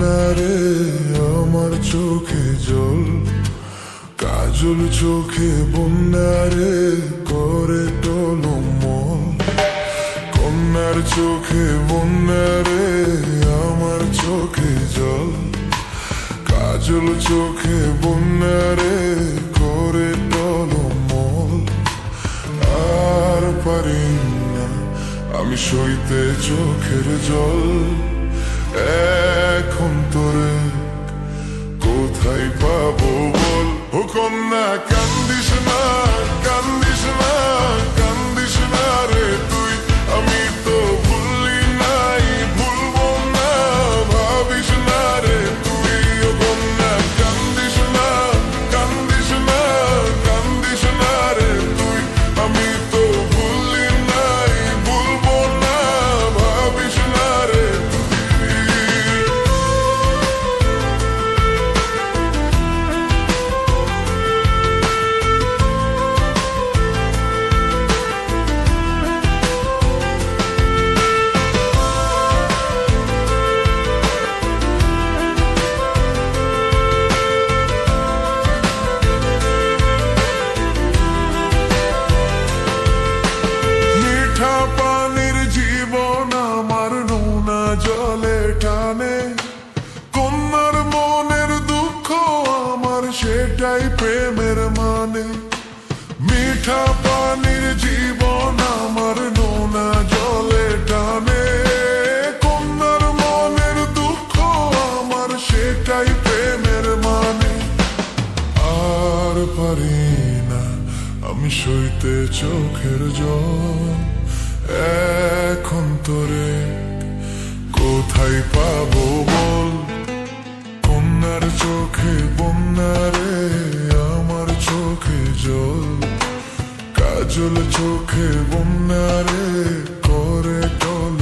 না রে আমার চোখে জল, কাজল চোখে বন্যারে করে করে মন কন্যার চোখে বন্যারে আমার চোখে জল, কাজল চোখে বন্যারে করে করে মন আর পারি না আমি সইতে চোখের জল। এখন তোরে কোথায় পাবো বল? হুকম না কান্দিস না। মিঠা পানির জীবন আমার নোনা জলে টানে। কন্যার মনের দুঃখ আমার সেটাই প্রেমের মানে। মিঠা পানির জীবন আমার নোনা জলে টানে। কন্যার মনের দুঃখ আমার সেটাই প্রেমের মানে। আর পারি না আমি সইতে চোখের জল। তোরে কোথায় পাবো বল? কন্যার চোখে, বন্যারে আমার চোখে জল। কাজল চোখে, বন্যারে করে টলমল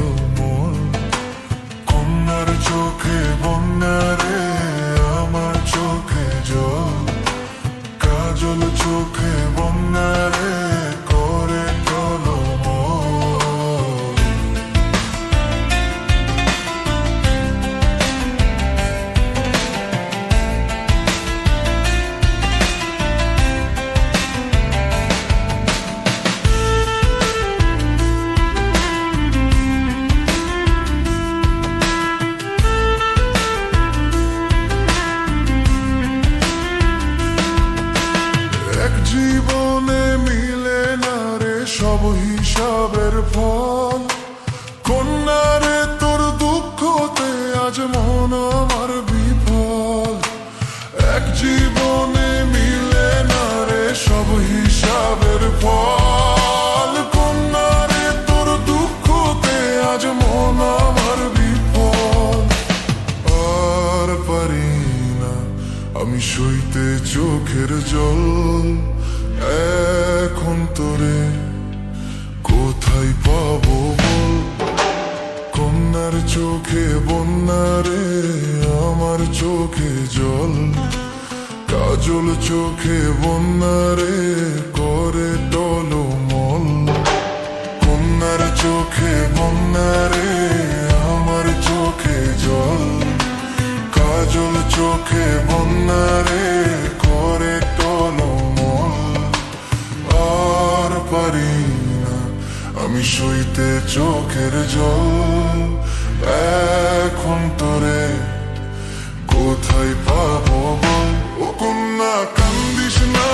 মন আমার বিফল। এক জীবনে মিলে না রে সব হিসাবের ফল। কন্যারে তোর দুঃখতে আজ মন আমার বিফল। আর পারি না আমি সইতে চোখের জল। এখন তোরে কোথায় পাবো চোখে বন্যারে আমার চোখে জল। কাজল চোখে বন্যারে করে টলমল। কন্যার চোখে বন্যারে আমার চোখে জল। কাজল চোখে বন্যারে করে টলমল। আর পারি না আমি সইতে চোখের জল। এখন তোরে কোথায় পাবো? বল ও কন্যা কান্দিস না।